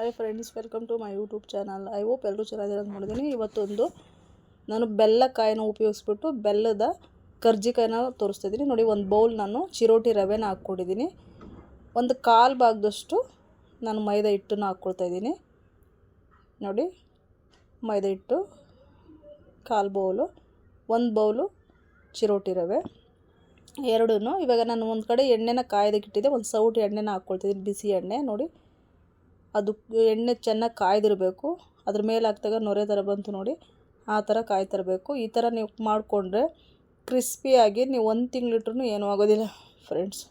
Hi friends welcome to my YouTube channel I hope ಎಲ್ಲರೂ ಚೆನ್ನಾಗಿರೋ ಅಂತ ಮಾಡಿದ್ದೀನಿ ಇವತ್ತೊಂದು ನಾನು ಬೆಲ್ಲ ಕಾಯಿನ ಉಪಯೋಗಿಸ್ಬಿಟ್ಟು ಬೆಲ್ಲದ ಕರ್ಜಿಕಾಯಿನ ತೋರಿಸ್ತಾ ಇದ್ದೀನಿ. ನೋಡಿ, ಒಂದು ಬೌಲ್ ನಾನು ಚಿರೋಟಿ ರವೆನ ಹಾಕ್ಕೊಂಡಿದ್ದೀನಿ. ಒಂದು ಕಾಲು ಭಾಗದಷ್ಟು ನಾನು ಮೈದಾ ಹಿಟ್ಟನ್ನು ಹಾಕ್ಕೊಳ್ತಾ ಇದ್ದೀನಿ. ನೋಡಿ, ಮೈದಾ ಹಿಟ್ಟು, ಕಾಲು ಬೌಲು ಒಂದು ಬೌಲು ಚಿರೋಟಿ ರವೆ. ಎರಡೂ ಇವಾಗ ನಾನು ಒಂದು ಕಡೆ ಎಣ್ಣೆನ ಕಾಯ್ದಕ್ಕಿಟ್ಟಿದ್ದೆ. ಒಂದು ಸೌಟು ಎಣ್ಣೆನ ಹಾಕ್ಕೊಳ್ತಿದ್ದೀನಿ ಬಿಸಿ ಎಣ್ಣೆ. ನೋಡಿ ಅದು ಎಣ್ಣೆ ಚೆನ್ನಾಗಿ ಕಾಯ್ದಿರಬೇಕು. ಅದ್ರ ಮೇಲೆ ಹಾಕ್ದಾಗ ನೊರೆ ಥರ ಬಂತು ನೋಡಿ. ಆ ಥರ ಕಾಯ್ತಿರಬೇಕು. ಈ ಥರ ನೀವು ಮಾಡಿಕೊಂಡ್ರೆ ಕ್ರಿಸ್ಪಿಯಾಗಿ ನೀವು ಒಂದು ತಿಂಗಳಿಟ್ರೂ ಏನೂ ಆಗೋದಿಲ್ಲ ಫ್ರೆಂಡ್ಸ್.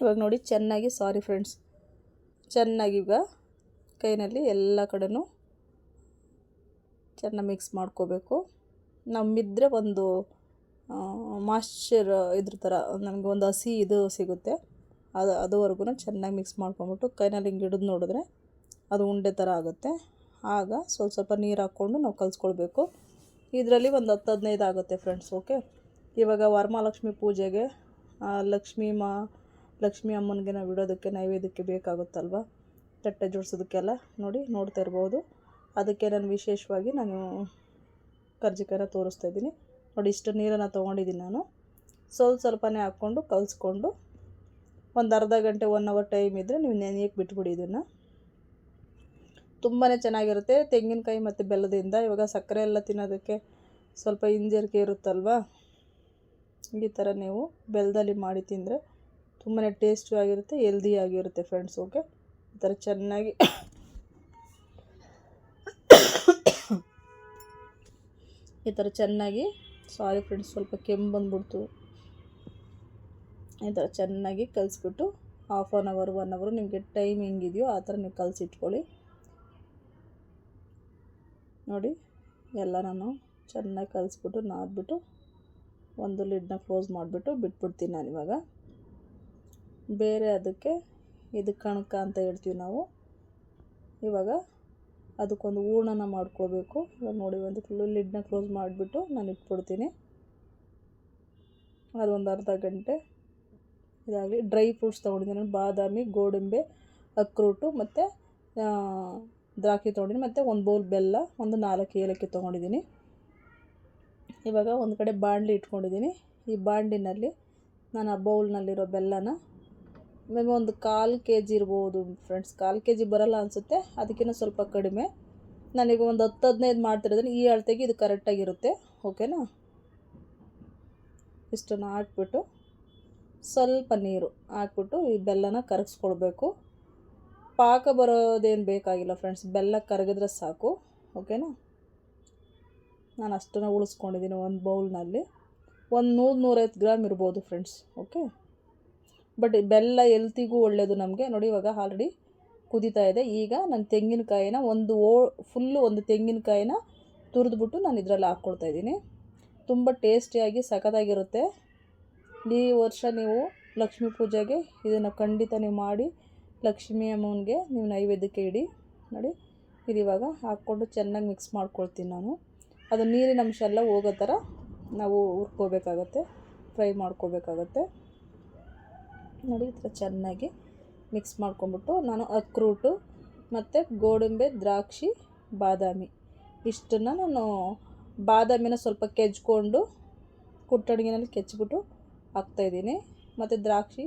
ಇವಾಗ ನೋಡಿ ಚೆನ್ನಾಗಿ ಸಾರಿ ಫ್ರೆಂಡ್ಸ್. ಚೆನ್ನಾಗಿ ಈಗ ಕೈನಲ್ಲಿ ಎಲ್ಲ ಕಡೆನೂ ಚೆನ್ನಾಗಿ ಮಿಕ್ಸ್ ಮಾಡ್ಕೋಬೇಕು. ನಮ್ಮಿದ್ರೆ ಒಂದು ಮಾಶ್ಚರ್ ಇದ್ರ ಥರ, ನಮಗೆ ಒಂದು ಹಸಿ ಇದು ಸಿಗುತ್ತೆ. ಅದು ಅದುವರೆಗೂ ಚೆನ್ನಾಗಿ ಮಿಕ್ಸ್ ಮಾಡ್ಕೊಂಬಿಟ್ಟು ಕೈನಲ್ಲಿ ಹಿಂಗೆ ಹಿಡಿದು ನೋಡಿದ್ರೆ ಅದು ಉಂಡೆ ಥರ ಆಗುತ್ತೆ. ಆಗ ಸ್ವಲ್ಪ ಸ್ವಲ್ಪ ನೀರು ಹಾಕ್ಕೊಂಡು ನಾವು ಕಲಿಸ್ಕೊಳ್ಬೇಕು. ಇದರಲ್ಲಿ ಒಂದು ಹತ್ತು ಹದಿನೈದು ಆಗುತ್ತೆ ಫ್ರೆಂಡ್ಸ್ ಓಕೆ ಇವಾಗ ವರಮಹಾಲಕ್ಷ್ಮಿ ಪೂಜೆಗೆ ಲಕ್ಷ್ಮೀ ಮಾ, ಲಕ್ಷ್ಮೀ ಅಮ್ಮನಿಗೆ ನಾವು ಇಡೋದಕ್ಕೆ, ನೈವೇದ್ಯಕ್ಕೆ ಬೇಕಾಗುತ್ತಲ್ವ? ತಟ್ಟೆ ಜೋಡಿಸೋದಕ್ಕೆಲ್ಲ ನೋಡಿ, ನೋಡ್ತಾ ಇರ್ಬೋದು. ಅದಕ್ಕೆ ನಾನು ವಿಶೇಷವಾಗಿ ನಾನು ಕರ್ಜಿಕಾಯನ್ನ ತೋರಿಸ್ತಾ ಇದ್ದೀನಿ. ನೋಡಿ, ಇಷ್ಟು ನೀರನ್ನು ತೊಗೊಂಡಿದ್ದೀನಿ ನಾನು. ಸ್ವಲ್ಪ ಸ್ವಲ್ಪನೇ ಹಾಕ್ಕೊಂಡು ಕಲಿಸ್ಕೊಂಡು ಒಂದು ಅರ್ಧ ಗಂಟೆ ಒನ್ ಅವರ್ ಟೈಮ್ ಇದ್ದರೆ ನೀವು ನೆನೆಯಕ್ಕೆ ಬಿಟ್ಬಿಡಿ ಇದನ್ನು. ತುಂಬಾ ಚೆನ್ನಾಗಿರುತ್ತೆ. ತೆಂಗಿನಕಾಯಿ ಮತ್ತು ಬೆಲ್ಲದಿಂದ. ಇವಾಗ ಸಕ್ಕರೆ ಎಲ್ಲ ತಿನ್ನೋದಕ್ಕೆ ಸ್ವಲ್ಪ ಹಿಂಜರಿಕೆ ಇರುತ್ತಲ್ವಾ? ಈ ಥರ ನೀವು ಬೆಲ್ಲದಲ್ಲಿ ಮಾಡಿ ತಿಂದರೆ ತುಂಬಾ ಟೇಸ್ಟಿಯಾಗಿರುತ್ತೆ ಹೆಲ್ದಿ ಆಗಿರುತ್ತೆ ಫ್ರೆಂಡ್ಸ್ ಓಕೆ ಈ ಥರ ಚೆನ್ನಾಗಿ ಈ ಥರ ಚೆನ್ನಾಗಿ ಸಾರಿ ಫ್ರೆಂಡ್ಸ್ ಸ್ವಲ್ಪ ಕೆಮ್ಮು ಬಂದ್ಬಿಡ್ತು. ಥರ ಚೆನ್ನಾಗಿ ಕಲಿಸ್ಬಿಟ್ಟು half an hour one hour ನಿಮಗೆ ಟೈಮ್ ಹೆಂಗಿದೆಯೋ ಆ ಥರ ನೀವು ಕಲಸಿಟ್ಕೊಳ್ಳಿ. ನೋಡಿ, ಎಲ್ಲ ನಾನು ಚೆನ್ನಾಗಿ ಕಲಿಸ್ಬಿಟ್ಟು ನಾದ್ಬಿಟ್ಟು ಒಂದು ಲಿಡ್ನ ಕ್ಲೋಸ್ ಮಾಡಿಬಿಟ್ಟು ಬಿಟ್ಬಿಡ್ತೀನಿ ನಾನು ಇವಾಗ. ಬೇರೆ ಅದಕ್ಕೆ ಇದು ಕಣಕ ಅಂತ ಹೇಳ್ತೀವಿ ನಾವು. ಇವಾಗ ಅದಕ್ಕೊಂದು ಹೂರ್ಣನ ಮಾಡ್ಕೊಳ್ಬೇಕು. ಇವಾಗ ನೋಡಿ, ಒಂದು ಲಿಡ್ನ ಕ್ಲೋಸ್ ಮಾಡಿಬಿಟ್ಟು ನಾನು ಇಟ್ಬಿಡ್ತೀನಿ. ಅದೊಂದು ಅರ್ಧ ಗಂಟೆ. ಇದಾಗಲಿ ಡ್ರೈ ಫ್ರೂಟ್ಸ್ ತೊಗೊಂಡಿದ್ದೀನಿ ಬಾದಾಮಿ, ಗೋಡಂಬಿ, ಅಕ್ರೂಟು ಮತ್ತು ದ್ರಾಕ್ಷಿ ತೊಗೊಂಡಿದ್ದೀನಿ. ಮತ್ತು ಒಂದು ಬೌಲ್ ಬೆಲ್ಲ, ಒಂದು ನಾಲ್ಕು ಏಲಕ್ಕಿ ತೊಗೊಂಡಿದ್ದೀನಿ. ಇವಾಗ ಒಂದು ಕಡೆ ಬಾಣಲಿ ಇಟ್ಕೊಂಡಿದ್ದೀನಿ. ಈ ಬಾಣಲಿನಲ್ಲಿ ನಾನು ಆ ಬೌಲ್ನಲ್ಲಿರೋ ಬೆಲ್ಲನ ಮೇಬಿ ಒಂದು ಕಾಲು ಕೆ ಜಿ ಇರ್ಬೋದು ಫ್ರೆಂಡ್ಸ್ ಕಾಲು ಕೆ ಜಿ ಬರೋಲ್ಲ ಅನಿಸುತ್ತೆ. ಅದಕ್ಕಿಂತ ಸ್ವಲ್ಪ ಕಡಿಮೆ. ನನಗೆ ಒಂದು ಹತ್ತು ಹದಿನೈದು ಮಾಡ್ತಿರೋದ್ರೆ ಈ ಅಳತೆಗೆ ಇದು ಕರೆಕ್ಟಾಗಿರುತ್ತೆ ಓಕೆನಾ ಇಷ್ಟನ್ನು ಹಾಕ್ಬಿಟ್ಟು ಸ್ವಲ್ಪ ನೀರು ಹಾಕ್ಬಿಟ್ಟು ಈ ಬೆಲ್ಲನ ಕರಗಿಸ್ಕೊಳ್ಬೇಕು. ಪಾಕ ಬರೋದೇನು ಬೇಕಾಗಿಲ್ಲ ಫ್ರೆಂಡ್ಸ್ ಬೆಲ್ಲ ಕರಗಿದ್ರೆ ಸಾಕು ಓಕೆನಾ ನಾನು ಅಷ್ಟನ್ನು ಉಳಿಸ್ಕೊಂಡಿದ್ದೀನಿ ಒಂದು ಬೌಲ್ನಲ್ಲಿ. ಒಂದು ನೂರು ನೂರೈವತ್ತು ಗ್ರಾಮ್ ಇರ್ಬೋದು ಫ್ರೆಂಡ್ಸ್ ಓಕೆ ಬಟ್ ಬೆಲ್ಲ ಎಲ್ತಿಗೂ ಒಳ್ಳೆಯದು ನಮಗೆ. ನೋಡಿ, ಇವಾಗ ಆಲ್ರೆಡಿ ಕುದೀತಾ ಇದೆ. ಈಗ ನಾನು ತೆಂಗಿನಕಾಯಿನ ಒಂದು ಓ ಫುಲ್ಲು ಒಂದು ತೆಂಗಿನಕಾಯಿನ ತುರಿದ್ಬಿಟ್ಟು ನಾನು ಇದರಲ್ಲಿ ಹಾಕ್ಕೊಳ್ತಾ ಇದ್ದೀನಿ. ತುಂಬ ಟೇಸ್ಟಿಯಾಗಿ ಸಖತ್ತಾಗಿರುತ್ತೆ. ಈ ವರ್ಷ ನೀವು ಲಕ್ಷ್ಮೀ ಪೂಜೆಗೆ ಇದನ್ನು ಖಂಡಿತ ನೀವು ಮಾಡಿ, ಲಕ್ಷ್ಮೀ ಅಮ್ಮನಿಗೆ ನೀವು ನೈವೇದ್ಯಕ್ಕೆ ಇಡಿ, ನೋಡಿ. ಇದು ಇವಾಗ ಹಾಕ್ಕೊಂಡು ಚೆನ್ನಾಗಿ ಮಿಕ್ಸ್ ಮಾಡ್ಕೊಳ್ತೀನಿ ನಾನು. ಅದು ನೀರಿನ ಅಂಶ ಎಲ್ಲ ಹೋಗೋ ಥರ ನಾವು ಹುರ್ಕೋಬೇಕಾಗತ್ತೆ, ಫ್ರೈ ಮಾಡ್ಕೋಬೇಕಾಗತ್ತೆ. ನೋಡಿ, ಈ ಥರ ಚೆನ್ನಾಗಿ ಮಿಕ್ಸ್ ಮಾಡ್ಕೊಂಬಿಟ್ಟು ನಾನು ಅಕ್ರೂಟು ಮತ್ತು ಗೋಡಂಬಿ, ದ್ರಾಕ್ಷಿ, ಬಾದಾಮಿ ಇಷ್ಟನ್ನು ನಾನು ಬಾದಾಮಿನ ಸ್ವಲ್ಪ ಕೆಜ್ಕೊಂಡು ಕುಟ್ಟಣಿಗೆನಲ್ಲಿ ಕೆಚ್ಚಿಬಿಟ್ಟು ಹಾಕ್ತಾಯಿದ್ದೀನಿ ಮತ್ತು ದ್ರಾಕ್ಷಿ,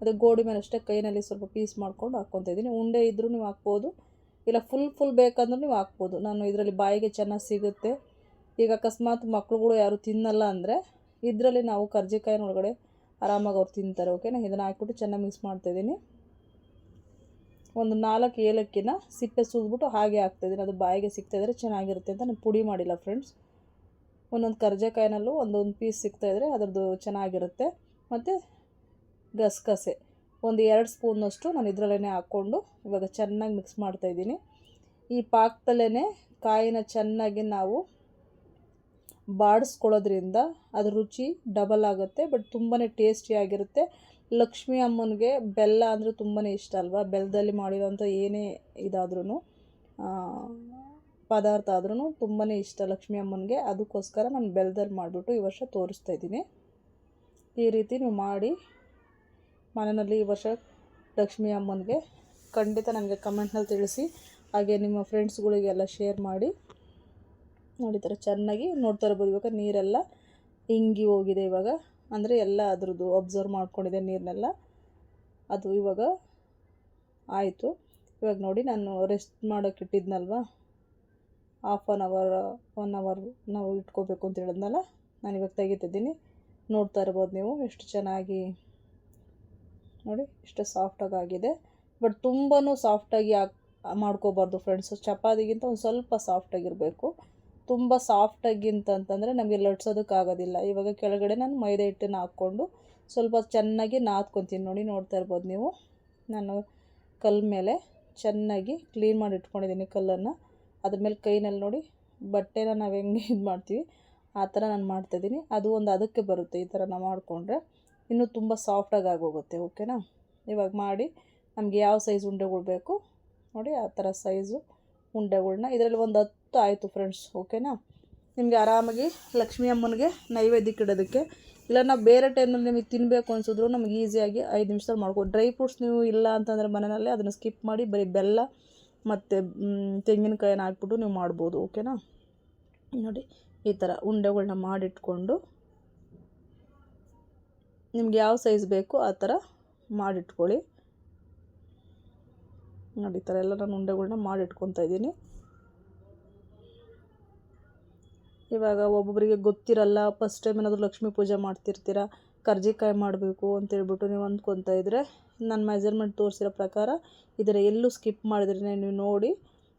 ಮತ್ತು ಮೇಲೆ ಅಷ್ಟೇ ಕೈನಲ್ಲಿ ಸ್ವಲ್ಪ ಪೀಸ್ ಮಾಡ್ಕೊಂಡು ಹಾಕ್ಕೊತಾ ಇದ್ದೀನಿ. ಉಂಡೆ ಇದ್ದರೂ ನೀವು ಹಾಕ್ಬೋದು, ಇಲ್ಲ ಫುಲ್ ಫುಲ್ ಬೇಕಂದ್ರೂ ನೀವು ಹಾಕ್ಬೋದು. ನಾನು ಇದರಲ್ಲಿ ಬಾಯಿಗೆ ಚೆನ್ನಾಗಿ ಸಿಗುತ್ತೆ. ಈಗ ಅಕಸ್ಮಾತ್ ಮಕ್ಳುಗಳು ಯಾರು ತಿನ್ನಲ್ಲ ಅಂದರೆ ಇದರಲ್ಲಿ ನಾವು ಕರ್ಜಿಕಾಯಿನ ಒಳಗಡೆ ಆರಾಮಾಗಿ ಅವ್ರು ತಿಂತಾರೆ ಓಕೆನಾ ಇದನ್ನು ಹಾಕ್ಬಿಟ್ಟು ಚೆನ್ನಾಗಿ ಮಿಕ್ಸ್ ಮಾಡ್ತಾಯಿದ್ದೀನಿ ಒಂದು ನಾಲ್ಕು ಏಲಕ್ಕಿನ ಸಿಪ್ಪೆ ಸುಲಿದ್ಬಿಟ್ಟು ಹಾಗೆ ಹಾಕ್ತಾಯಿದ್ದೀನಿ ಅದು ಬಾಯಿಗೆ ಸಿಗ್ತಾಯಿದ್ರೆ ಚೆನ್ನಾಗಿರುತ್ತೆ ಅಂತ ನಾನು ಪುಡಿ ಮಾಡಿಲ್ಲ ಫ್ರೆಂಡ್ಸ್ ಒಂದೊಂದು ಕರ್ಜೆಕಾಯಿನಲ್ಲೂ ಒಂದೊಂದು ಪೀಸ್ ಸಿಗ್ತಾಯಿದ್ರೆ ಅದರದ್ದು ಚೆನ್ನಾಗಿರುತ್ತೆ. ಮತ್ತು ಗಸಗಸೆ. ಒಂದು ಎರಡು ಸ್ಪೂನಷ್ಟು ನಾನು ಇದರಲ್ಲೇ ಹಾಕ್ಕೊಂಡು ಇವಾಗ ಚೆನ್ನಾಗಿ ಮಿಕ್ಸ್ ಮಾಡ್ತಾಯಿದ್ದೀನಿ ಈ ಪಾಕದಲ್ಲೇ ಕಾಯಿನ ಚೆನ್ನಾಗಿ ನಾವು ಬಾಡಿಸ್ಕೊಳ್ಳೋದ್ರಿಂದ ಅದ್ರ ರುಚಿ ಡಬಲ್ ಆಗುತ್ತೆ ಬಟ್ ತುಂಬಾ ಟೇಸ್ಟಿಯಾಗಿರುತ್ತೆ ಲಕ್ಷ್ಮೀ ಅಮ್ಮನಿಗೆ ಬೆಲ್ಲ ಅಂದರೆ ತುಂಬಾ ಇಷ್ಟ ಅಲ್ವಾ? ಬೆಲ್ಲದಲ್ಲಿ ಮಾಡಿರೋಂಥ ಏನೇ ಇದಾದ್ರೂ ಪದಾರ್ಥ ಆದ್ರೂ ತುಂಬಾ ಇಷ್ಟ ಲಕ್ಷ್ಮಿ ಅಮ್ಮನಿಗೆ. ಅದಕ್ಕೋಸ್ಕರ ನಾನು ಬೆಲ್ದಲ್ಲಿ ಮಾಡಿಬಿಟ್ಟು ಈ ವರ್ಷ ತೋರಿಸ್ತಾ ಇದ್ದೀನಿ. ಈ ರೀತಿ ನೀವು ಮಾಡಿ ಮನೆಯಲ್ಲಿ ಈ ವರ್ಷ ಲಕ್ಷ್ಮೀ ಅಮ್ಮನಿಗೆ ಖಂಡಿತ ನನಗೆ ಕಮೆಂಟ್ನಲ್ಲಿ ತಿಳಿಸಿ. ಹಾಗೆ ನಿಮ್ಮ ಫ್ರೆಂಡ್ಸ್ಗಳಿಗೆಲ್ಲ ಶೇರ್ ಮಾಡಿ. ನೋಡಿ ಥರ ಚೆನ್ನಾಗಿ ನೋಡ್ತಾ ಇರ್ಬೋದು. ಇವಾಗ ನೀರೆಲ್ಲ ಇಂಗಿ ಹೋಗಿದೆ ಇವಾಗ. ಅಂದರೆ ಎಲ್ಲ ಅದ್ರದ್ದು ಅಬ್ಸರ್ವ್ ಮಾಡ್ಕೊಂಡಿದೆ ನೀರನ್ನೆಲ್ಲ ಅದು ಇವಾಗ ಆಯಿತು. ಇವಾಗ ನೋಡಿ ನಾನು ರೆಸ್ಟ್ ಮಾಡೋಕೆ ಇಟ್ಟಿದ್ನಲ್ವ? Half an hour one hour ನಾವು ಇಟ್ಕೋಬೇಕು ಅಂತ ಹೇಳಿದ್ನಲ್ಲ? ನಾನು ಇವಾಗ ತೆಗಿತಿದ್ದೀನಿ. ನೋಡ್ತಾ ಇರ್ಬೋದು ನೀವು ಎಷ್ಟು ಚೆನ್ನಾಗಿ, ನೋಡಿ, ಇಷ್ಟು ಸಾಫ್ಟಾಗಿ ಆಗಿದೆ. ಬಟ್ ತುಂಬಾ ಸಾಫ್ಟಾಗಿ ಮಾಡ್ಕೋಬಾರ್ದು ಫ್ರೆಂಡ್ಸು ಚಪಾತಿಗಿಂತ ಒಂದು ಸ್ವಲ್ಪ ಸಾಫ್ಟಾಗಿರಬೇಕು ತುಂಬ ಸಾಫ್ಟಾಗಿಂತ ಅಂತಂದರೆ ನಮಗೆ ಲಟ್ಸೋದಕ್ಕಾಗೋದಿಲ್ಲ ಇವಾಗ ಕೆಳಗಡೆ ನಾನು ಮೈದಾ ಹಿಟ್ಟನ್ನು ಹಾಕ್ಕೊಂಡು ಸ್ವಲ್ಪ ಚೆನ್ನಾಗಿ ನಾದ್ಕೊತೀನಿ. ನೋಡಿ, ನೋಡ್ತಾ ಇರ್ಬೋದು ನೀವು. ನಾನು ಕಲ್ಲ ಮೇಲೆ ಚೆನ್ನಾಗಿ ಕ್ಲೀನ್ ಮಾಡಿ ಇಟ್ಕೊಂಡಿದ್ದೀನಿ ಕಲ್ಲನ್ನು. ಅದ್ರ ಮೇಲೆ ಕೈನಲ್ಲಿ ನೋಡಿ ಬಟ್ಟೆನ ನಾವು ಹೆಂಗೆ ಇದು ಮಾಡ್ತೀವಿ, ಆ ಥರ ನಾನು ಮಾಡ್ತಾಯಿದ್ದೀನಿ ಅದು ಒಂದು ಅದಕ್ಕೆ ಬರುತ್ತೆ ಈ ಥರ ನಾವು ಮಾಡಿಕೊಂಡ್ರೆ. ಇನ್ನೂ ತುಂಬ ಸಾಫ್ಟಾಗಿ ಆಗೋಗುತ್ತೆ ಓಕೆನಾ ಇವಾಗ ಮಾಡಿ ನಮಗೆ ಯಾವ ಸೈಜ್ ಉಂಡೆಗಳು ಬೇಕು ನೋಡಿ, ಆ ಥರ ಸೈಜು ಉಂಡೆಗಳನ್ನ ಇದರಲ್ಲಿ ಒಂದು ಹತ್ತು ಆಯಿತು ಫ್ರೆಂಡ್ಸ್ ಓಕೆನಾ ನಿಮಗೆ ಆರಾಮಾಗಿ ಲಕ್ಷ್ಮೀ ಅಮ್ಮನಿಗೆ ನೈವೇದ್ಯಕ್ಕೆ ಇಡೋದಕ್ಕೆ. ಇಲ್ಲ ನಾವು ಬೇರೆ ಟೈಮಲ್ಲಿ ನಿಮಗೆ ತಿನ್ನಬೇಕು ಅನಿಸಿದ್ರು ನಮಗೆ ಈಸಿಯಾಗಿ ಐದು ನಿಮಿಷದಲ್ಲಿ ಮಾಡ್ಕೊ ಡ್ರೈ ಫ್ರೂಟ್ಸ್ ನೀವು ಇಲ್ಲ ಅಂತಂದರೆ ಮನೆಯಲ್ಲೇ ಅದನ್ನು ಸ್ಕಿಪ್ ಮಾಡಿ ಬರೀ ಬೆಲ್ಲ ಮತ್ತು ತೆಂಗಿನಕಾಯನ್ನ ಹಾಕ್ಬಿಟ್ಟು ನೀವು ಮಾಡ್ಬೋದು, ಓಕೆನಾ? ನೋಡಿ, ಈ ಥರ ಉಂಡೆಗಳನ್ನ ಮಾಡಿಟ್ಕೊಂಡು ನಿಮ್ಗೆ ಯಾವ ಸೈಜ್ ಬೇಕು ಆ ಥರ ಮಾಡಿಟ್ಕೊಳ್ಳಿ. ನೋಡಿ, ಈ ಥರ ಎಲ್ಲ ನಾನು ಉಂಡೆಗಳನ್ನ ಮಾಡಿಟ್ಕೊತಾ ಇದ್ದೀನಿ. ಇವಾಗ ಒಬ್ಬೊಬ್ಬರಿಗೆ ಗೊತ್ತಿರಲ್ಲ ಫಸ್ಟ್ ಟೈಮ್ ಏನಾದರೂ ಲಕ್ಷ್ಮೀ ಪೂಜೆ ಮಾಡ್ತಿರ್ತೀರ, ಕರ್ಜಿಕಾಯಿ ಮಾಡಬೇಕು ಅಂತೇಳ್ಬಿಟ್ಟು ನೀವು ಅಂದ್ಕೊತಾ ಇದ್ದರೆ ನನ್ನ ಮೆಜರ್ಮೆಂಟ್ ತೋರಿಸಿರೋ ಪ್ರಕಾರ ಇದರ ಎಲ್ಲೂ ಸ್ಕಿಪ್ ಮಾಡಿದ್ರೆ ನೀವು ನೋಡಿ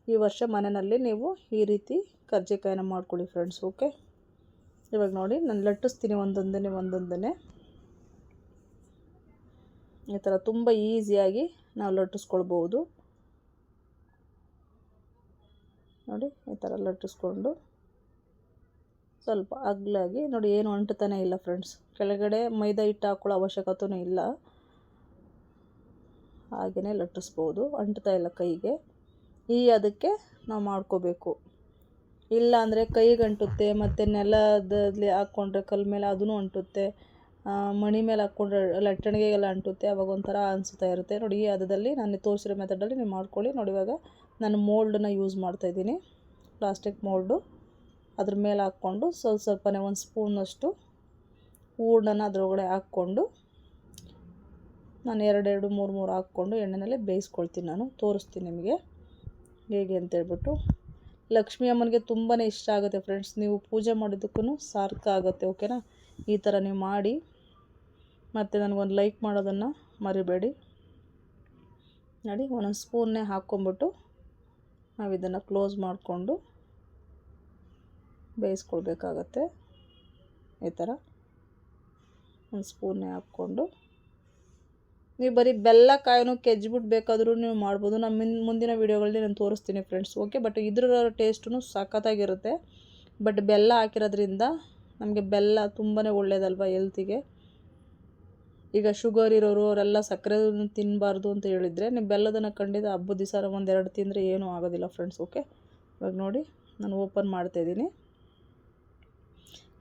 ಈ ವರ್ಷ ಮನೆಯಲ್ಲಿ ನೀವು ಈ ರೀತಿ ಕರ್ಜಿಕಾಯಿನ ಮಾಡ್ಕೊಳ್ಳಿ ಫ್ರೆಂಡ್ಸ್ ಓಕೆ ಇವಾಗ ನೋಡಿ, ನಾನು ಲಟ್ಟಿಸ್ತೀನಿ ಒಂದೊಂದನೇ ಒಂದೊಂದನೇ ಈ ಥರ ತುಂಬ ಈಸಿಯಾಗಿ ನಾವು ಲಟ್ಟಿಸ್ಕೊಳ್ಬೋದು ನೋಡಿ, ಈ ಥರ ಲಟ್ಟಿಸ್ಕೊಂಡು ಸ್ವಲ್ಪ ಅಗ್ಲಾಗಿ, ನೋಡಿ, ಏನು ಅಂಟುತ್ತಾನೆ ಇಲ್ಲ ಫ್ರೆಂಡ್ಸ್ ಕೆಳಗಡೆ ಮೈದಾ ಹಿಟ್ಟು ಹಾಕೊಳ್ಳೋ ಅವಶ್ಯಕತೆಯೂ ಇಲ್ಲ. ಹಾಗೆಯೇ ಲಟ್ಟಿಸ್ಬೋದು ಅಂಟ್ತಾ ಇಲ್ಲ ಕೈಗೆ. ಈ ಅದಕ್ಕೆ ನಾವು ಮಾಡ್ಕೋಬೇಕು. ಇಲ್ಲ ಅಂದರೆ ಕೈಗೆ ಅಂಟುತ್ತೆ, ಮತ್ತು ನೆಲದಲ್ಲಿ ಹಾಕ್ಕೊಂಡ್ರೆ ಕಲ್ಲ ಮೇಲೆ ಅದೂ ಅಂಟುತ್ತೆ ಮಣಿ ಮೇಲೆ ಹಾಕ್ಕೊಂಡ್ರೆ ಲಟ್ಟಣಿಗೆಗೆಲ್ಲ ಅಂಟುತ್ತೆ, ಅವಾಗ ಒಂಥರ ಅನಿಸ್ತಾ ಇರುತ್ತೆ. ನೋಡಿ, ಈ ಹದದಲ್ಲಿ ನಾನು ತೋರಿಸಿರೋ ಮೆಥಡಲ್ಲಿ ನೀವು ಮಾಡ್ಕೊಳ್ಳಿ. ನೋಡಿ, ಇವಾಗ ನಾನು ಮೋಲ್ಡನ್ನ ಯೂಸ್ ಮಾಡ್ತಾಯಿದ್ದೀನಿ ಪ್ಲಾಸ್ಟಿಕ್ ಮೋಲ್ಡು ಅದ್ರ ಮೇಲೆ ಹಾಕ್ಕೊಂಡು ಸ್ವಲ್ಪ ಸ್ವಲ್ಪನೇ ಒಂದು ಸ್ಪೂನಷ್ಟು ಹೂರ್ಣನ ಅದರೊಳಗಡೆ ಹಾಕ್ಕೊಂಡು ನಾನು ಎರಡೆರಡು, ಮೂರು ಮೂರು ಹಾಕ್ಕೊಂಡು ಎಣ್ಣೆನಲ್ಲೇ ಬೇಯಿಸ್ಕೊಳ್ತೀನಿ ನಾನು, ತೋರಿಸ್ತೀನಿ ನಿಮಗೆ. ಹೇಗೆ ಅಂತೇಳ್ಬಿಟ್ಟು ಲಕ್ಷ್ಮೀ ಅಮ್ಮನಿಗೆ ತುಂಬಾ ಇಷ್ಟ ಆಗುತ್ತೆ ಫ್ರೆಂಡ್ಸ್ ನೀವು ಪೂಜೆ ಮಾಡಿದ್ದಕ್ಕೂ ಸಾರ್ಥಕ ಆಗುತ್ತೆ ಓಕೆನಾ ಈ ಥರ ನೀವು ಮಾಡಿ. ಮತ್ತು ನನಗೊಂದು ಲೈಕ್ ಮಾಡೋದನ್ನು ಮರಿಬೇಡಿ. ನೋಡಿ, ಒಂದೊಂದು ಸ್ಪೂನ್ನೇ ಹಾಕ್ಕೊಂಬಿಟ್ಟು ನಾವು ಇದನ್ನು ಕ್ಲೋಸ್ ಮಾಡಿಕೊಂಡು ಬೇಯಿಸ್ಕೊಳ್ಬೇಕಾಗತ್ತೆ. ಈ ಥರ ಒಂದು ಸ್ಪೂನ್ನೇ ಹಾಕ್ಕೊಂಡು ನೀವು ಬರೀ ಬೆಲ್ಲ ಕಾಯಿನೂ ಕೆಜ್ಬಿಟ್ಟು ಬೇಕಾದರೂ ನೀವು ಮಾಡ್ಬೋದು. ನಮ್ಮ ಮಿನ್ ಮುಂದಿನ ವೀಡಿಯೋಗಳಲ್ಲಿ ನಾನು ತೋರಿಸ್ತೀನಿ ಫ್ರೆಂಡ್ಸ್ ಓಕೆ ಬಟ್ ಇದ್ರ ಟೇಸ್ಟೂ ಸಖತ್ತಾಗಿರುತ್ತೆ. ಬಟ್ ಬೆಲ್ಲ ಹಾಕಿರೋದ್ರಿಂದ ನಮಗೆ ಬೆಲ್ಲ ತುಂಬಾ ಒಳ್ಳೆಯದಲ್ವ ಹೆಲ್ತಿಗೆ ಈಗ ಶುಗರ್ ಇರೋರು ಅವರೆಲ್ಲ ಸಕ್ಕರೆ ತಿನ್ನಬಾರ್ದು ಅಂತ ಹೇಳಿದರೆ ನೀವು ಬೆಲ್ಲದನ್ನು ಖಂಡಿತ ಹಬ್ಬದ ದಿವಸ ಒಂದೆರಡು ತಿಂದರೆ ಏನೂ ಆಗೋದಿಲ್ಲ ಫ್ರೆಂಡ್ಸ್ ಓಕೆ ಇವಾಗ ನೋಡಿ, ನಾನು ಓಪನ್ ಮಾಡ್ತಾಯಿದ್ದೀನಿ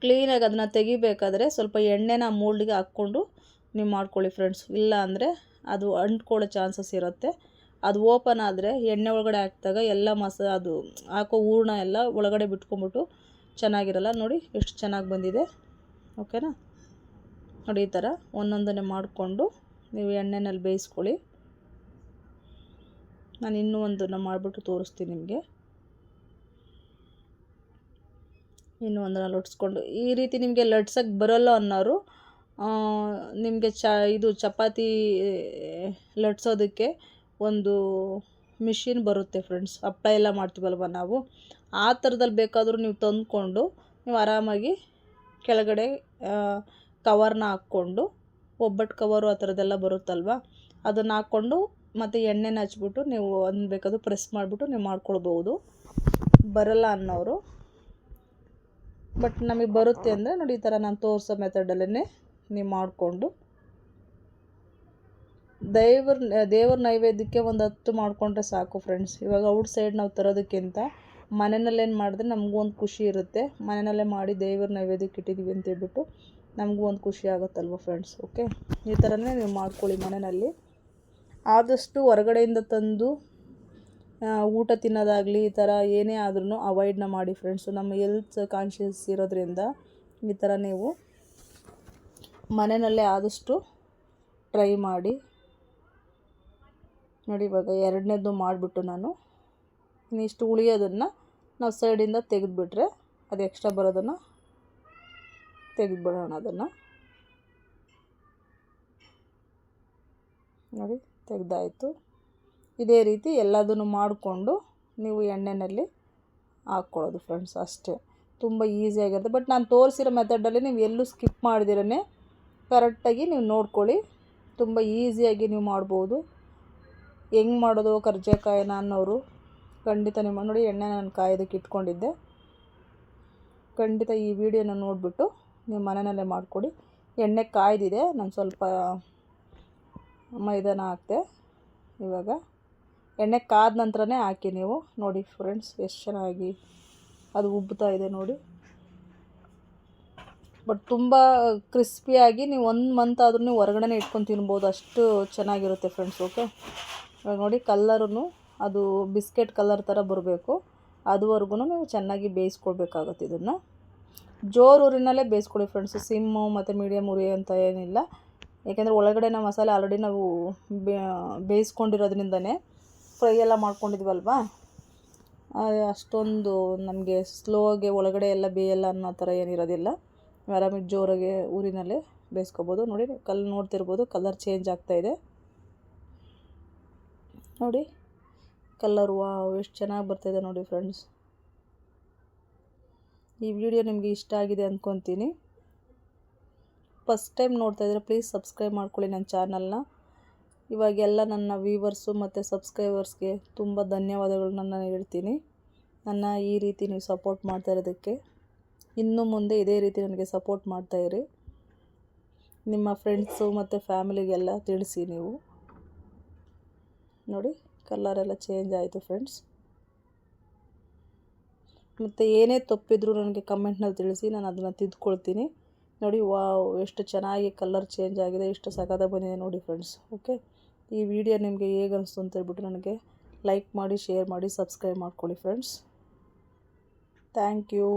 ಕ್ಲೀನಾಗಿ ಅದನ್ನು ತೆಗಿಬೇಕಾದ್ರೆ ಸ್ವಲ್ಪ ಎಣ್ಣೆನ ಮೋಲ್ಡ್ಗೆ ಹಾಕ್ಕೊಂಡು ನೀವು ಮಾಡ್ಕೊಳ್ಳಿ ಫ್ರೆಂಡ್ಸ್ ಇಲ್ಲ ಅಂದರೆ ಅದು ಅಂಟ್ಕೊಳ್ಳೋ ಚಾನ್ಸಸ್ ಇರುತ್ತೆ. ಅದು ಓಪನ್ ಆದರೆ ಎಣ್ಣೆ ಒಳಗಡೆ ಹಾಕಿದಾಗ ಎಲ್ಲ ಮಸ, ಅದು ಹಾಕೋ ಹೂರ್ಣ ಎಲ್ಲ ಒಳಗಡೆ ಬಿಟ್ಕೊಂಬಿಟ್ಟು ಚೆನ್ನಾಗಿರಲ್ಲ. ನೋಡಿ ಎಷ್ಟು ಚೆನ್ನಾಗಿ ಬಂದಿದೆ. ಓಕೆನಾ ನೋಡಿ ಈ ಥರ ಒಂದೊಂದನ್ನೇ ಮಾಡಿಕೊಂಡು ನೀವು ಎಣ್ಣೆನಲ್ಲಿ ಬೇಯಿಸ್ಕೊಳ್ಳಿ. ನಾನು ಇನ್ನೂ ಒಂದನ್ನು ಮಾಡಿಬಿಟ್ಟು ತೋರಿಸ್ತೀನಿ ನಿಮಗೆ. ಇನ್ನೂ ಒಂದನ್ನು ಲಟ್ಸ್ಕೊಂಡು ಈ ರೀತಿ ನಿಮಗೆ ಲಟ್ಸಕ್ಕೆ ಬರೋಲ್ಲ ಅನ್ನೋರು ನಿಮಗೆ ಚ, ಇದು ಚಪಾತಿ ಲಟ್ಸೋದಕ್ಕೆ ಒಂದು ಮಿಷಿನ್ ಬರುತ್ತೆ ಫ್ರೆಂಡ್ಸ್ ಹಪ್ಳ ಎಲ್ಲ ಮಾಡ್ತೀವಲ್ವ ನಾವು? ಆ ಥರದಲ್ಲಿ ಬೇಕಾದರೂ ನೀವು ತಂದುಕೊಂಡು ನೀವು ಆರಾಮಾಗಿ ಕೆಳಗಡೆ ಕವರ್ನ ಹಾಕ್ಕೊಂಡು ಒಬ್ಬಟ್ಟು ಕವರು ಆ ಥರದ್ದೆಲ್ಲ ಬರುತ್ತಲ್ವ? ಅದನ್ನು ಹಾಕ್ಕೊಂಡು ಮತ್ತು ಎಣ್ಣೆನ ಹಚ್ಬಿಟ್ಟು ನೀವು ಅದನ್ನ ಬೇಕಾದರೂ ಪ್ರೆಸ್ ಮಾಡಿಬಿಟ್ಟು ನೀವು ಮಾಡ್ಕೊಳ್ಬೋದು ಬರಲ್ಲ ಅನ್ನೋರು. ಬಟ್ ನಮಗೆ ಬರುತ್ತೆ ಅಂದರೆ ನೋಡಿ ಈ ಥರ ನಾನು ತೋರಿಸೋ ಮೆಥಡಲ್ಲೇ ನೀವು ಮಾಡಿಕೊಂಡು ದೇವ್ರ ದೇವ್ರ ನೈವೇದ್ಯಕ್ಕೆ ಒಂದು ಹತ್ತು ಮಾಡಿಕೊಂಡ್ರೆ ಸಾಕು ಫ್ರೆಂಡ್ಸ್ ಇವಾಗ ಔಟ್ ಸೈಡ್ ನಾವು ತರೋದಕ್ಕಿಂತ ಮನೆಯಲ್ಲೇನು ಮಾಡಿದ್ರೆ ನಮಗೂ ಒಂದು ಖುಷಿ ಇರುತ್ತೆ. ಮನೆಯಲ್ಲೇ ಮಾಡಿ ದೇವ್ರ ನೈವೇದ್ಯಕ್ಕೆ ಇಟ್ಟಿದ್ದೀವಿ ಅಂತ ಹೇಳ್ಬಿಟ್ಟು ನಮಗೂ ಒಂದು ಖುಷಿ ಆಗುತ್ತಲ್ವ ಫ್ರೆಂಡ್ಸ್ ಓಕೆ ಈ ಥರನೇ ನೀವು ಮಾಡ್ಕೊಳ್ಳಿ ಮನೆಯಲ್ಲಿ. ಆದಷ್ಟು ಹೊರಗಡೆಯಿಂದ ತಂದು ಊಟ ತಿನ್ನೋದಾಗಲಿ ಈ ಥರ ಏನೇ ಆದ್ರೂ ಅವಾಯ್ಡ್ನ ಮಾಡಿ ಫ್ರೆಂಡ್ಸು ನಮ್ಮ ಹೆಲ್ತ್ ಕಾನ್ಷಿಯಸ್ ಇರೋದ್ರಿಂದ ಈ ಥರ ನೀವು ಮನೆಯಲ್ಲೇ ಆದಷ್ಟು ಟ್ರೈ ಮಾಡಿ. ನೋಡಿ ಇವಾಗ ಎರಡನೇದು ಮಾಡಿಬಿಟ್ಟು ನಾನು. ಇನ್ನಿಷ್ಟು ಉಳಿಯೋದನ್ನು ನಾವು ಸೈಡಿಂದ ತೆಗೆದುಬಿಟ್ರೆ ಅದು ಎಕ್ಸ್ಟ್ರಾ ಬರೋದನ್ನು ತೆಗೆದುಬಿಡೋಣ ಅದನ್ನು. ನೋಡಿ ತೆಗೆದಾಯಿತು. ಇದೇ ರೀತಿ ಎಲ್ಲದನ್ನು ಮಾಡಿಕೊಂಡು ನೀವು ಎಣ್ಣೆಯಲ್ಲಿ ಹಾಕ್ಕೊಳ್ಳೋದು ಫ್ರೆಂಡ್ಸ್ ಅಷ್ಟೇ. ತುಂಬ ಈಸಿಯಾಗಿರುತ್ತೆ ಬಟ್ ನಾನು ತೋರಿಸಿರೋ ಮೆಥಡಲ್ಲಿ ನೀವು ಎಲ್ಲೂ ಸ್ಕಿಪ್ ಮಾಡಿದಿರೇ ಕರೆಕ್ಟಾಗಿ ನೀವು ನೋಡ್ಕೊಳ್ಳಿ. ತುಂಬ ಈಸಿಯಾಗಿ ನೀವು ಮಾಡ್ಬೋದು. ಹೆಂಗೆ ಮಾಡೋದು ಕರ್ಜೆಕಾಯಿನ ಅನ್ನೋರು. ಖಂಡಿತ ನಿಮ್ಮ ನೋಡಿ ಎಣ್ಣೆ ನಾನು ಕಾಯೋದಕ್ಕೆ ಇಟ್ಕೊಂಡಿದ್ದೆ. ಖಂಡಿತ ಈ ವಿಡಿಯೋನ ನೋಡಿಬಿಟ್ಟು ನೀವು ಮನೆಯಲ್ಲೇ ಮಾಡಿಕೊಡಿ. ಎಣ್ಣೆ ಕಾಯ್ದಿದೆ. ನಾನು ಸ್ವಲ್ಪ ಮೈದಾನ ಹಾಕ್ತೆ ಇವಾಗ ಎಣ್ಣೆ ಕಾದ ನಂತರನೇ ಹಾಕಿ ನೀವು. ನೋಡಿ ಫ್ರೆಂಡ್ಸ್, ಎಷ್ಟು ಚೆನ್ನಾಗಿ ಅದು ಉಬ್ಬುತ್ತಾ ಇದೆ ನೋಡಿ. ಬಟ್ ತುಂಬ ಕ್ರಿಸ್ಪಿಯಾಗಿ ನೀವು ಒಂದು ಮಂತ್ ಆದ್ರೂ ನೀವು ಹೊರಗಡೆನೇ ಇಟ್ಕೊಂಡು ತಿನ್ಬೋದು. ಅಷ್ಟು ಚೆನ್ನಾಗಿರುತ್ತೆ ಫ್ರೆಂಡ್ಸ್ ಓಕೆ ನೋಡಿ ಕಲ್ಲರೂ ಅದು ಬಿಸ್ಕೆಟ್ ಕಲರ್ ಥರ ಬರಬೇಕು. ಅದುವರೆಗೂ ನೀವು ಚೆನ್ನಾಗಿ ಬೇಯಿಸ್ಕೊಳ್ಬೇಕಾಗತ್ತೆ ಇದನ್ನು. ಜೋರು ಊರಿನಲ್ಲೇ ಬೇಯಿಸ್ಕೊಳ್ಳಿ ಫ್ರೆಂಡ್ಸ್ ಸಿಮ್ಮು ಮತ್ತು ಮೀಡಿಯಮ್ ಉರಿ ಅಂತ ಏನಿಲ್ಲ. ಏಕೆಂದರೆ ಒಳಗಡೆ ನಾವು ಮಸಾಲೆ ಆಲ್ರೆಡಿ ನಾವು ಬೇಯಿಸ್ಕೊಂಡಿರೋದ್ರಿಂದನೇ ಫ್ರೈ ಎಲ್ಲ ಮಾಡ್ಕೊಂಡಿದ್ವಲ್ವಾ? ಅಷ್ಟೊಂದು ನಮಗೆ ಸ್ಲೋ ಆಗಿ ಒಳಗಡೆ ಎಲ್ಲ ಬೇಯಲ್ಲ ಅನ್ನೋ ಥರ ಏನಿರೋದಿಲ್ಲ. ಆರಾಮಾಗಿ ಜೋರಾಗಿ ಊರಿನಲ್ಲೇ ಬೇಯಿಸ್ಕೊಬೋದು. ನೋಡಿ, ಕಲ್ಲು ನೋಡ್ತಿರ್ಬೋದು, ಕಲರ್ ಚೇಂಜ್ ಆಗ್ತಾಯಿದೆ ನೋಡಿ, ಕಲರ್ ವಾವ್, ಎಷ್ಟು ಚೆನ್ನಾಗಿ ಬರ್ತಾಯಿದೆ ನೋಡಿ ಫ್ರೆಂಡ್ಸ್. ಈ ವಿಡಿಯೋ ನಿಮಗೆ ಇಷ್ಟ ಆಗಿದೆ ಅಂದ್ಕೊತೀನಿ ಫಸ್ಟ್ ಟೈಮ್ ನೋಡ್ತಾ ಇದ್ದರೆ ಪ್ಲೀಸ್ ಸಬ್ಸ್ಕ್ರೈಬ್ ಮಾಡ್ಕೊಳ್ಳಿ ನನ್ನ ಚಾನಲ್ನ. ಇವಾಗೆಲ್ಲ ನನ್ನ ವ್ಯೂವರ್ಸು ಮತ್ತು ಸಬ್ಸ್ಕ್ರೈಬರ್ಸ್ಗೆ ತುಂಬ ಧನ್ಯವಾದಗಳನ್ನ ನಾನು ಹೇಳ್ತೀನಿ. ನನ್ನ ಈ ರೀತಿ ನೀವು ಸಪೋರ್ಟ್ ಮಾಡ್ತಾ ಇರೋದಕ್ಕೆ. ಇನ್ನು ಮುಂದೆ ಇದೇ ರೀತಿ ನನಗೆ ಸಪೋರ್ಟ್ ಮಾಡ್ತಾಯಿರಿ ನಿಮ್ಮ ಫ್ರೆಂಡ್ಸು ಮತ್ತು ಫ್ಯಾಮಿಲಿಗೆಲ್ಲ ತಿಳಿಸಿ ನೀವು. ನೋಡಿ, ಕಲರೆಲ್ಲ ಚೇಂಜ್ ಆಯಿತು ಫ್ರೆಂಡ್ಸ್ ಮತ್ತು ಏನೇ ತಪ್ಪಿದ್ರೂ ನನಗೆ ಕಮೆಂಟ್ನಲ್ಲಿ ತಿಳಿಸಿ, ನಾನು ಅದನ್ನು ತಿದ್ಕೊಳ್ತೀನಿ. ನೋಡಿ, ವಾವ್, ಎಷ್ಟು ಚೆನ್ನಾಗಿ ಕಲ್ಲರ್ ಚೇಂಜ್ ಆಗಿದೆ, ಎಷ್ಟು ಸಖತ ಬಂದಿದೆ ನೋಡಿ ಫ್ರೆಂಡ್ಸ್ ಓಕೆ ಈ ವಿಡಿಯೋ ನಿಮಗೆ ಹೇಗೆ ಅನಿಸ್ತು ಅಂತ ಹೇಳ್ಬಿಟ್ಟು ನನಗೆ ಲೈಕ್ ಮಾಡಿ ಶೇರ್ ಮಾಡಿ ಸಬ್ಸ್ಕ್ರೈಬ್ ಮಾಡ್ಕೊಳ್ಳಿ ಫ್ರೆಂಡ್ಸ್ ಥ್ಯಾಂಕ್ ಯು